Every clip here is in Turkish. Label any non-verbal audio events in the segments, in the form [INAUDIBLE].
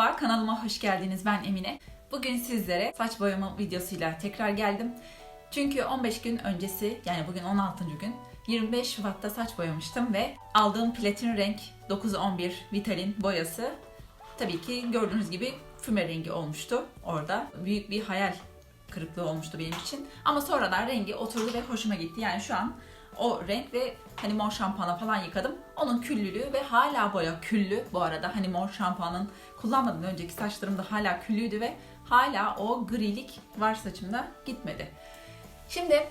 Merhaba, kanalıma hoş geldiniz. Ben Emine. Bugün sizlere saç boyama videosuyla tekrar geldim. Çünkü 15 gün öncesi, yani bugün 16. gün, 25 Şubat'ta saç boyamıştım ve aldığım platin renk 911 Vitalin boyası tabii ki gördüğünüz gibi füme rengi olmuştu orada. Büyük bir hayal kırıklığı olmuştu benim için. Ama sonradan rengi oturdu ve hoşuma gitti. Yani şu an o renk ve hani mor şampuana falan yıkadım. Onun küllülüğü ve hala boya küllü bu arada. Hani mor şampuanın kullanmadan önceki saçlarımda hala küllüydü ve hala o grilik var saçımda gitmedi. Şimdi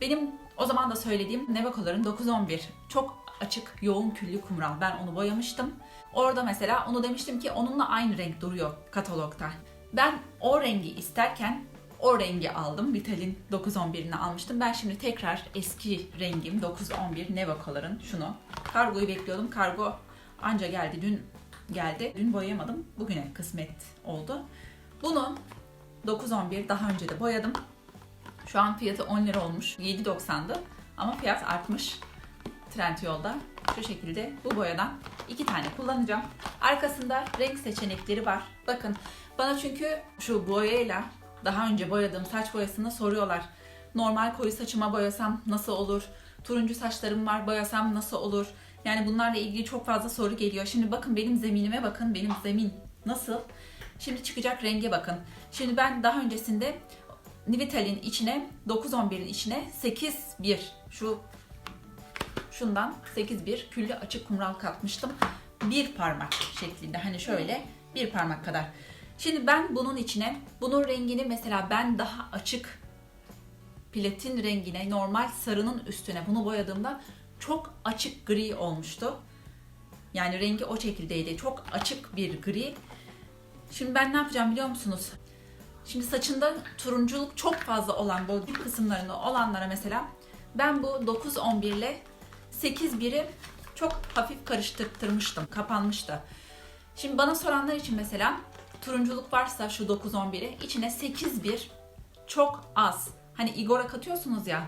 benim o zaman da söylediğim Nevakoların 911 çok açık yoğun küllü kumral. Ben onu boyamıştım. Orada mesela onu demiştim ki onunla aynı renk duruyor katalogda. Ben o rengi isterken o rengi aldım. Vital'in 911'ini almıştım. Ben şimdi tekrar eski rengim 911 Neva Color'ın şunu. Kargoyu bekliyordum. Kargo anca geldi. Dün geldi. Dün boyayamadım. Bugüne kısmet oldu. Bunu 911 daha önce de boyadım. Şu an fiyatı 10 lira olmuş. 7.90'dı. Ama fiyat artmış. Trendyol'da şu şekilde bu boyadan iki tane kullanacağım. Arkasında renk seçenekleri var. Bakın bana çünkü şu boyayla daha önce boyadığım saç boyasını soruyorlar. Normal koyu saçıma boyasam nasıl olur? Turuncu saçlarım var boyasam nasıl olur? Yani bunlarla ilgili çok fazla soru geliyor. Şimdi bakın benim zeminime bakın. Benim zemin nasıl? Şimdi çıkacak renge bakın. Şimdi ben daha öncesinde Nivital'in içine 911'in içine 8-1 şu şundan 8-1 küllü açık kumral katmıştım. Bir parmak şeklinde hani şöyle bir parmak kadar. Şimdi ben bunun içine bunun rengini mesela ben daha açık platin rengine normal sarının üstüne bunu boyadığımda çok açık gri olmuştu. Yani rengi o şekildeydi. Çok açık bir gri. Şimdi ben ne yapacağım biliyor musunuz? Şimdi saçında turunculuk çok fazla olan bu dip kısımlarında olanlara mesela ben bu 9-11 ile 8-1'i çok hafif karıştırmıştım. Kapanmıştı. Şimdi bana soranlar için mesela turunculuk varsa şu 9-11'i içine 8-1 çok az. Hani igora katıyorsunuz ya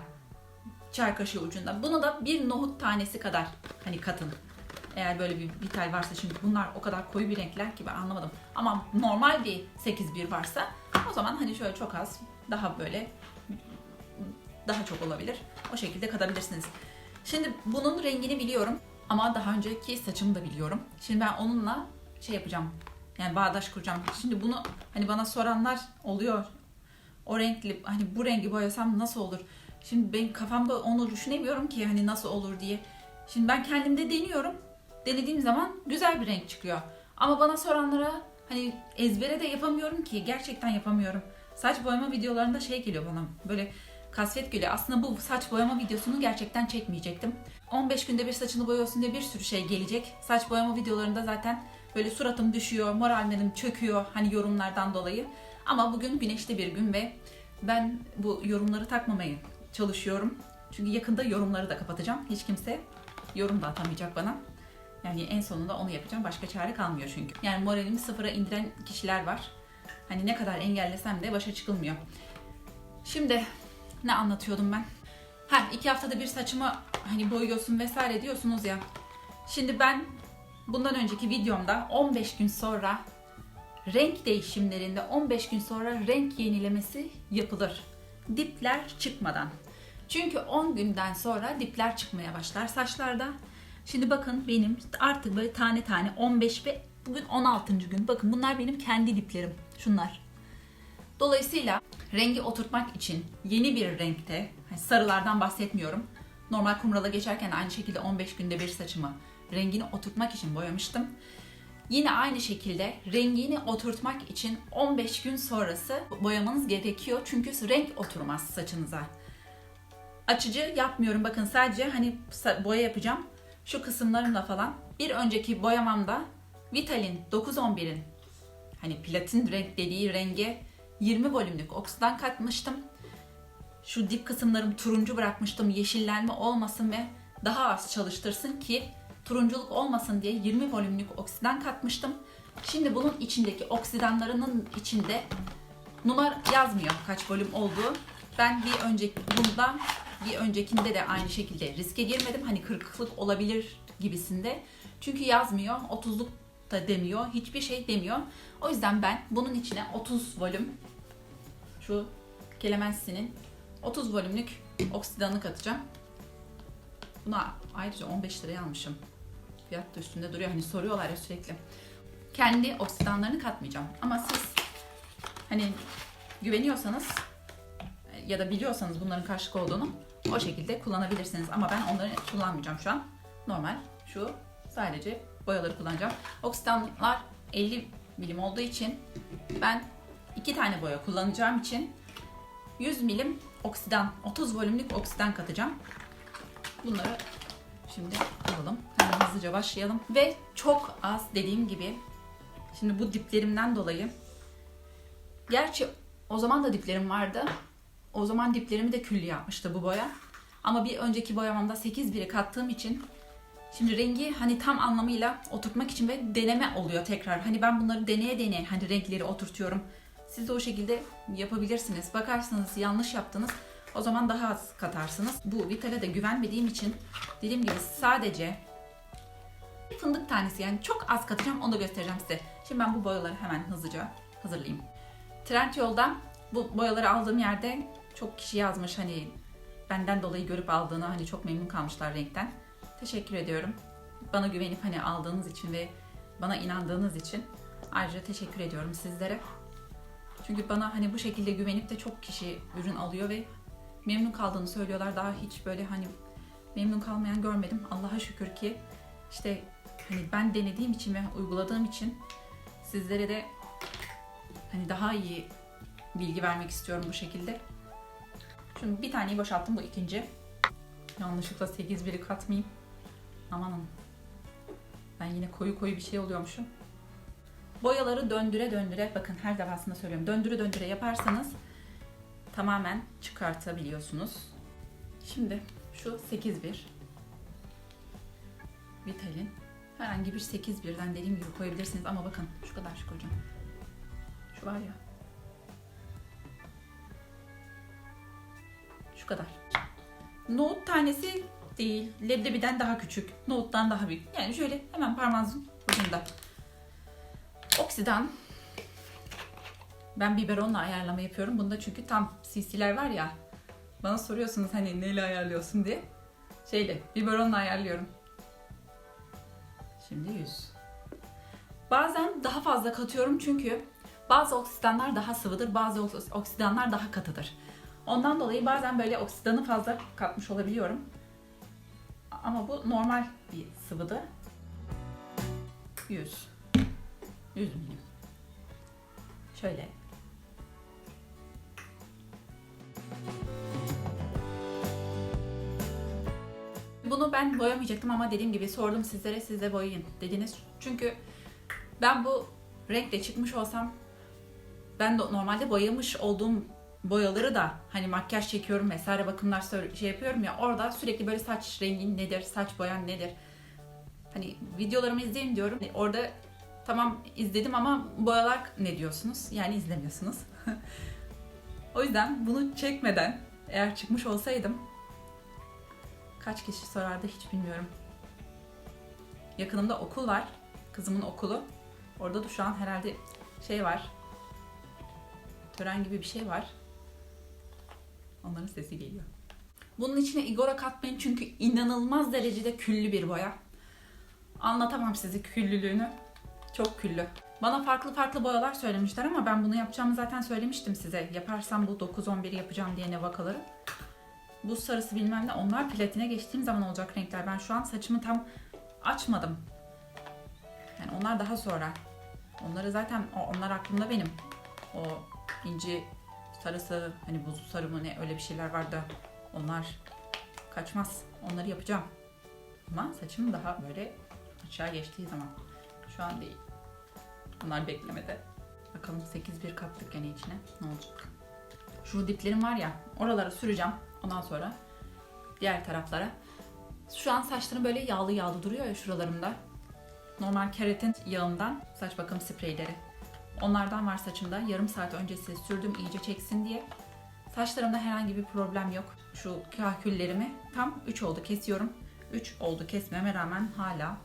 çay kaşığı ucunda. Bunu da bir nohut tanesi kadar hani katın. Eğer böyle bir vital varsa şimdi bunlar o kadar koyu bir renkler ki ben anlamadım. Ama normal bir 8-1 varsa o zaman hani şöyle çok az daha böyle daha çok olabilir. O şekilde katabilirsiniz. Şimdi bunun rengini biliyorum ama daha önceki saçımı da biliyorum. Şimdi ben onunla şey yapacağım. Yani bağdaş kuracağım. Şimdi bunu hani bana soranlar oluyor. O renkli hani bu rengi boyasam nasıl olur? Şimdi ben kafamda onu düşünemiyorum ki hani nasıl olur diye. Şimdi ben kendimde deniyorum. Denediğim zaman güzel bir renk çıkıyor. Ama bana soranlara hani ezbere de yapamıyorum ki. Gerçekten yapamıyorum. Saç boyama videolarında şey geliyor bana. Böyle kasvet geliyor. Aslında bu saç boyama videosunu gerçekten çekmeyecektim. 15 günde bir saçını boyuyorsun diye bir sürü şey gelecek. Saç boyama videolarında zaten böyle suratım düşüyor, morallerim çöküyor hani yorumlardan dolayı. Ama bugün güneşli bir gün ve ben bu yorumları takmamaya çalışıyorum. Çünkü yakında yorumları da kapatacağım. Hiç kimse yorum da atamayacak bana. Yani en sonunda onu yapacağım. Başka çare kalmıyor çünkü. Yani moralimi sıfıra indiren kişiler var. Hani ne kadar engellesem de başa çıkılmıyor. Şimdi ne anlatıyordum ben? Ha iki haftada bir saçımı hani boyuyorsun vesaire diyorsunuz ya. Şimdi ben bundan önceki videomda 15 gün sonra renk değişimlerinde 15 gün sonra renk yenilemesi yapılır. Dipler çıkmadan. Çünkü 10 günden sonra dipler çıkmaya başlar saçlarda. Şimdi bakın benim artık böyle tane tane 15 ve bugün 16. gün. Bakın bunlar benim kendi diplerim. Şunlar. Dolayısıyla rengi oturtmak için yeni bir renkte, hani sarılardan bahsetmiyorum. Normal kumrala geçerken aynı şekilde 15 günde bir saçımı rengini oturtmak için boyamıştım. Yine aynı şekilde rengini oturtmak için 15 gün sonrası boyamanız gerekiyor. Çünkü renk oturmaz saçınıza. Açıcı yapmıyorum. Bakın sadece hani boya yapacağım. Şu kısımlarımla falan. Bir önceki boyamamda Vital'in 911'in hani platin renk dediği renge 20 volümlük oksidan katmıştım. Şu dip kısımlarım turuncu bırakmıştım yeşillenme olmasın ve daha az çalıştırsın ki turunculuk olmasın diye 20 volümlük oksidan katmıştım. Şimdi bunun içindeki oksidanlarının içinde numara yazmıyor kaç volüm olduğu. Ben bir önceki bunda bir öncekinde de aynı şekilde riske girmedim. Hani kırıklık olabilir gibisinde. Çünkü yazmıyor. 30'luk da demiyor. Hiçbir şey demiyor. O yüzden ben bunun içine 30 volüm şu Clemency'nin 30 volümlük oksidanı katacağım. Buna ayrıca 15 liraya almışım. Fiyat da üstünde duruyor. Hani soruyorlar ya sürekli. Kendi oksidanlarını katmayacağım. Ama siz hani güveniyorsanız ya da biliyorsanız bunların karışık olduğunu o şekilde kullanabilirsiniz. Ama ben onları kullanmayacağım şu an. Normal şu sadece boyaları kullanacağım. Oksidanlar 50 milim olduğu için ben iki tane boya kullanacağım için 100 milim oksidan, 30 volümlük oksidan katacağım. Bunları şimdi alalım. Hemen hızlıca başlayalım. Ve çok az dediğim gibi şimdi bu diplerimden dolayı gerçi o zaman da diplerim vardı. O zaman diplerimi de küllü yapmıştı bu boya. Ama bir önceki boyamamda 8 biri kattığım için şimdi rengi hani tam anlamıyla oturtmak için ve deneme oluyor tekrar. Hani ben bunları deneye deneye hani renkleri oturtuyorum. Siz de o şekilde yapabilirsiniz. Bakarsınız yanlış yaptınız. O zaman daha az katarsınız. Bu Vital'e de güvenmediğim için dediğim gibi sadece fındık tanesi yani çok az katacağım onu da göstereceğim size. Şimdi ben bu boyaları hemen hızlıca hazırlayayım. Trendyol'dan bu boyaları aldığım yerde çok kişi yazmış hani benden dolayı görüp aldığını hani çok memnun kalmışlar renkten. Teşekkür ediyorum. Bana güvenip hani aldığınız için ve bana inandığınız için ayrıca teşekkür ediyorum sizlere. Çünkü bana hani bu şekilde güvenip de çok kişi ürün alıyor ve memnun kaldığını söylüyorlar. Daha hiç böyle hani memnun kalmayan görmedim. Allah'a şükür ki işte hani ben denediğim için ve uyguladığım için sizlere de hani daha iyi bilgi vermek istiyorum bu şekilde. Şimdi bir taneyi boşalttım bu ikinci. Yanlışlıkla 8 biri katmayayım. Amanın. Ben yine koyu koyu bir şey oluyormuşum. Boyaları döndüre döndüre bakın her defasında söylüyorum. Döndüre döndüre yaparsanız tamamen çıkartabiliyorsunuz. Şimdi şu 8 bir Vital'in herhangi bir 8 birden dediğim gibi koyabilirsiniz ama bakın şu kadar koyacağım. Şu var ya. Şu kadar. Nohut tanesi değil. Leblebiden daha küçük. Nohuttan daha büyük. Yani şöyle hemen parmağınızın ucunda. Oksidan. Ben biberonla ayarlama yapıyorum. Bunda çünkü tam CC'ler var ya. Bana soruyorsunuz hani neyle ayarlıyorsun diye. Şeyle biberonla ayarlıyorum. Şimdi 100. Bazen daha fazla katıyorum çünkü bazı oksidanlar daha sıvıdır, bazı oks- oksidanlar daha katıdır. Ondan dolayı bazen böyle oksidanı fazla katmış olabiliyorum. Ama bu normal bir sıvıdı. 100. 100 milim. Şöyle. Bunu ben boyamayacaktım ama dediğim gibi sordum sizlere siz de boyayın dediniz. Çünkü ben bu renkle çıkmış olsam ben de normalde boyamış olduğum boyaları da hani makyaj çekiyorum vesaire bakımlar şey yapıyorum ya orada sürekli böyle saç rengin nedir, saç boyan nedir? Hani videolarımı izleyin diyorum. Hani Orada tamam izledim ama boyalar ne diyorsunuz? Yani izlemiyorsunuz. [LAUGHS] o yüzden bunu çekmeden eğer çıkmış olsaydım kaç kişi sorardı hiç bilmiyorum. Yakınımda okul var. Kızımın okulu. Orada da şu an herhalde şey var. Tören gibi bir şey var. Onların sesi geliyor. Bunun içine Igora katmayın çünkü inanılmaz derecede küllü bir boya. Anlatamam size küllülüğünü. Çok küllü. Bana farklı farklı boyalar söylemişler ama ben bunu yapacağımı zaten söylemiştim size. Yaparsam bu 9-11 yapacağım diye ne vakaları. Bu sarısı bilmem ne onlar platine geçtiğim zaman olacak renkler. Ben şu an saçımı tam açmadım. Yani onlar daha sonra. Onları zaten onlar aklımda benim. O inci sarısı hani buzlu sarı mı ne öyle bir şeyler var da onlar kaçmaz. Onları yapacağım. Ama saçım daha böyle aşağı geçtiği zaman. Şu an değil. Bunlar beklemede. Bakalım 8-1 kattık gene içine. Ne olacak? Şu diplerim var ya oralara süreceğim. Ondan sonra diğer taraflara. Şu an saçlarım böyle yağlı yağlı duruyor ya şuralarımda. Normal keratin yağından saç bakım spreyleri. Onlardan var saçımda. Yarım saat öncesi sürdüm iyice çeksin diye. Saçlarımda herhangi bir problem yok. Şu kahküllerimi tam 3 oldu kesiyorum. 3 oldu kesmeme rağmen hala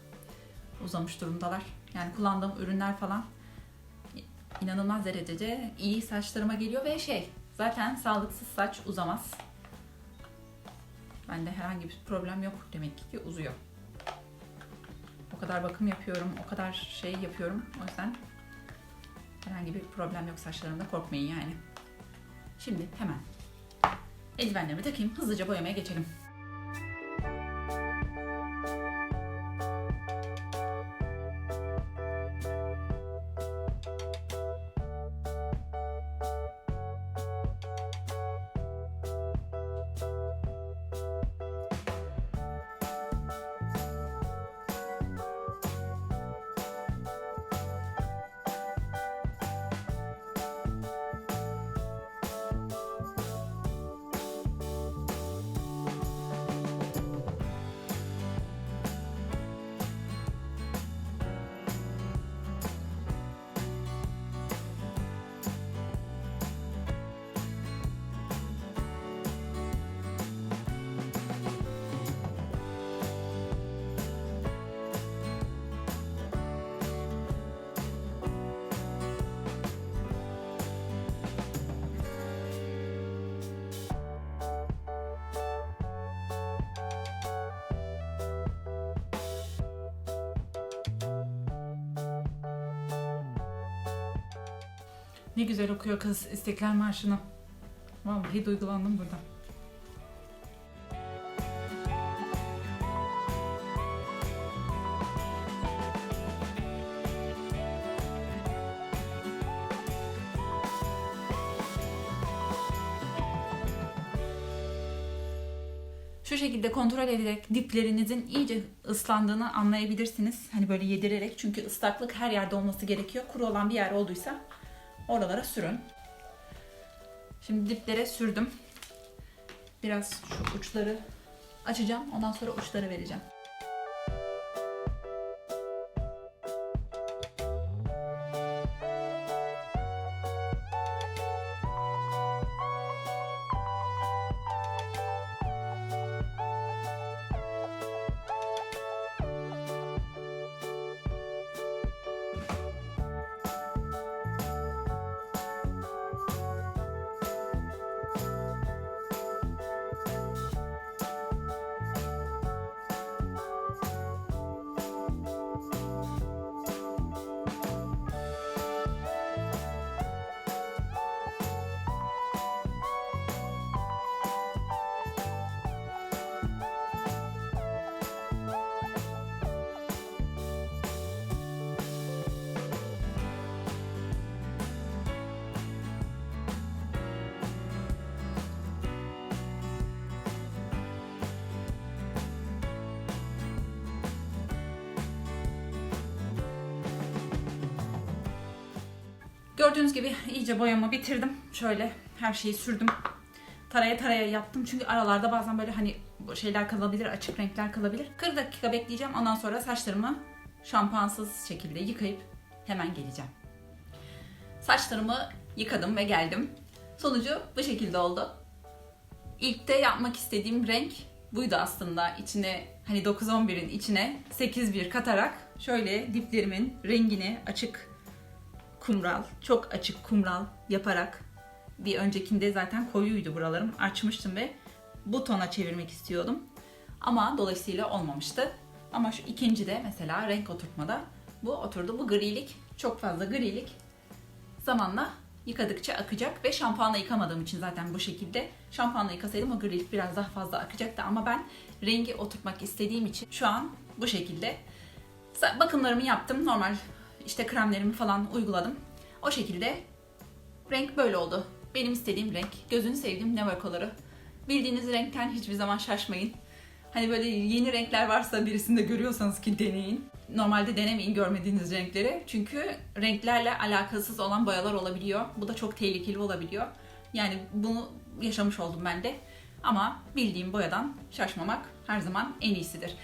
uzamış durumdalar. Yani kullandığım ürünler falan inanılmaz derecede iyi saçlarıma geliyor ve şey zaten sağlıksız saç uzamaz. Bende herhangi bir problem yok demek ki uzuyor. O kadar bakım yapıyorum, o kadar şey yapıyorum. O yüzden herhangi bir problem yok saçlarımda korkmayın yani. Şimdi hemen eldivenlerimi takayım, hızlıca boyamaya geçelim. Ne güzel okuyor kız İstiklal Marşı'nı. Vallahi duygulandım burada. Şu şekilde kontrol ederek diplerinizin iyice ıslandığını anlayabilirsiniz. Hani böyle yedirerek çünkü ıslaklık her yerde olması gerekiyor. Kuru olan bir yer olduysa oralara sürün. Şimdi diplere sürdüm. Biraz şu uçları açacağım. Ondan sonra uçları vereceğim. Gördüğünüz gibi iyice boyamı bitirdim. Şöyle her şeyi sürdüm. Taraya taraya yaptım çünkü aralarda bazen böyle hani şeyler kalabilir, açık renkler kalabilir. 40 dakika bekleyeceğim. Ondan sonra saçlarımı şampuansız şekilde yıkayıp hemen geleceğim. Saçlarımı yıkadım ve geldim. Sonucu bu şekilde oldu. İlk de yapmak istediğim renk buydu aslında. İçine hani 9-11'in içine 8-1 katarak şöyle diplerimin rengini açık kumral, çok açık kumral yaparak bir öncekinde zaten koyuydu buralarım. Açmıştım ve bu tona çevirmek istiyordum. Ama dolayısıyla olmamıştı. Ama şu ikinci de mesela renk oturtmada bu oturdu. Bu grilik, çok fazla grilik zamanla yıkadıkça akacak ve şampuanla yıkamadığım için zaten bu şekilde. Şampuanla yıkasaydım o grilik biraz daha fazla akacaktı ama ben rengi oturtmak istediğim için şu an bu şekilde bakımlarımı yaptım. Normal işte kremlerimi falan uyguladım. O şekilde renk böyle oldu. Benim istediğim renk. Gözünü sevdiğim Never Color'ı. Bildiğiniz renkten hiçbir zaman şaşmayın. Hani böyle yeni renkler varsa birisinde görüyorsanız ki deneyin. Normalde denemeyin görmediğiniz renkleri. Çünkü renklerle alakasız olan boyalar olabiliyor. Bu da çok tehlikeli olabiliyor. Yani bunu yaşamış oldum ben de. Ama bildiğim boyadan şaşmamak her zaman en iyisidir.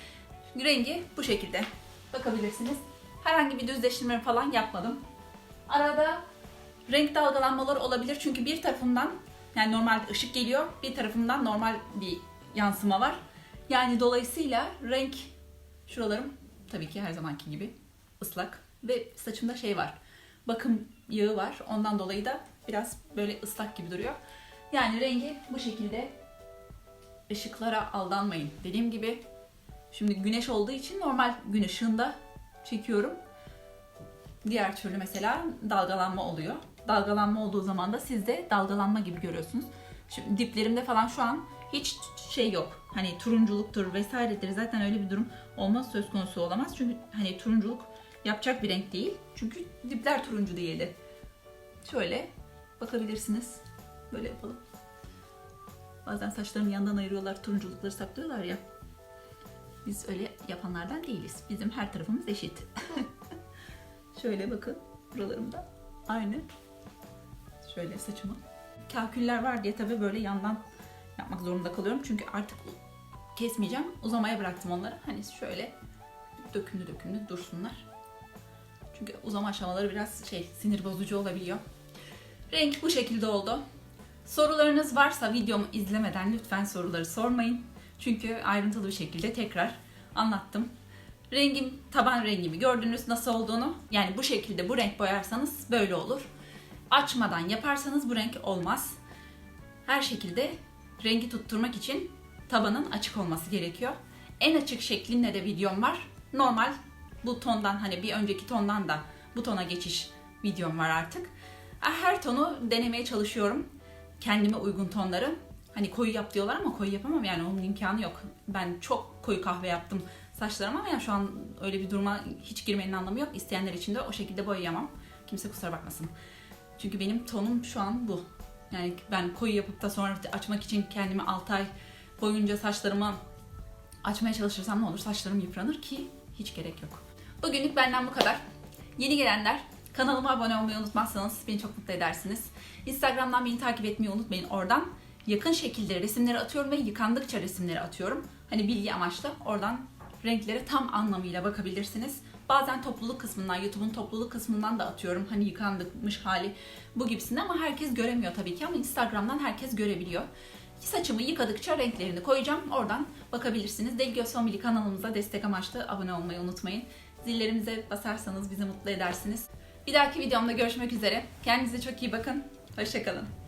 Rengi bu şekilde. Bakabilirsiniz. Herhangi bir düzleştirme falan yapmadım. Arada renk dalgalanmaları olabilir çünkü bir tarafından yani normal ışık geliyor, bir tarafından normal bir yansıma var. Yani dolayısıyla renk şuralarım tabii ki her zamanki gibi ıslak. Ve saçımda şey var. Bakım yağı var. Ondan dolayı da biraz böyle ıslak gibi duruyor. Yani rengi bu şekilde. Işıklara aldanmayın. Dediğim gibi şimdi güneş olduğu için normal gün ışığında çekiyorum. Diğer türlü mesela dalgalanma oluyor. Dalgalanma olduğu zaman da siz de dalgalanma gibi görüyorsunuz. Şimdi diplerimde falan şu an hiç şey yok. Hani turunculuktur vesairedir. Zaten öyle bir durum olmaz söz konusu olamaz. Çünkü hani turunculuk yapacak bir renk değil. Çünkü dipler turuncu değildi. Şöyle bakabilirsiniz. Böyle yapalım. Bazen saçlarını yandan ayırıyorlar, turunculukları saklıyorlar ya. Biz öyle yapanlardan değiliz. Bizim her tarafımız eşit. [LAUGHS] Şöyle bakın buralarımda. Aynı. Şöyle saçımı. Kalküller var diye tabii böyle yandan yapmak zorunda kalıyorum. Çünkü artık kesmeyeceğim. Uzamaya bıraktım onları. Hani şöyle dökümlü dökümlü dursunlar. Çünkü uzama aşamaları biraz şey sinir bozucu olabiliyor. Renk bu şekilde oldu. Sorularınız varsa videomu izlemeden lütfen soruları sormayın. Çünkü ayrıntılı bir şekilde tekrar anlattım. Rengim, taban rengimi gördünüz nasıl olduğunu. Yani bu şekilde bu renk boyarsanız böyle olur. Açmadan yaparsanız bu renk olmaz. Her şekilde rengi tutturmak için tabanın açık olması gerekiyor. En açık şeklinde de videom var. Normal bu tondan hani bir önceki tondan da bu tona geçiş videom var artık. Her tonu denemeye çalışıyorum. Kendime uygun tonları. Hani koyu yap diyorlar ama koyu yapamam yani onun imkanı yok. Ben çok koyu kahve yaptım saçlarıma ama yani şu an öyle bir duruma hiç girmenin anlamı yok. İsteyenler için de o şekilde boyayamam. Kimse kusura bakmasın. Çünkü benim tonum şu an bu. Yani ben koyu yapıp da sonra açmak için kendimi 6 ay boyunca saçlarımı açmaya çalışırsam ne olur saçlarım yıpranır ki hiç gerek yok. Bugünlük benden bu kadar. Yeni gelenler kanalıma abone olmayı unutmazsanız beni çok mutlu edersiniz. Instagram'dan beni takip etmeyi unutmayın. Oradan yakın şekilde resimleri atıyorum ve yıkandıkça resimleri atıyorum. Hani bilgi amaçlı oradan renklere tam anlamıyla bakabilirsiniz. Bazen topluluk kısmından, YouTube'un topluluk kısmından da atıyorum. Hani yıkandıkmış hali bu gibisinden ama herkes göremiyor tabii ki ama Instagram'dan herkes görebiliyor. Saçımı yıkadıkça renklerini koyacağım. Oradan bakabilirsiniz. Deli Göz Family kanalımıza destek amaçlı abone olmayı unutmayın. Zillerimize basarsanız bizi mutlu edersiniz. Bir dahaki videomda görüşmek üzere. Kendinize çok iyi bakın. Hoşçakalın.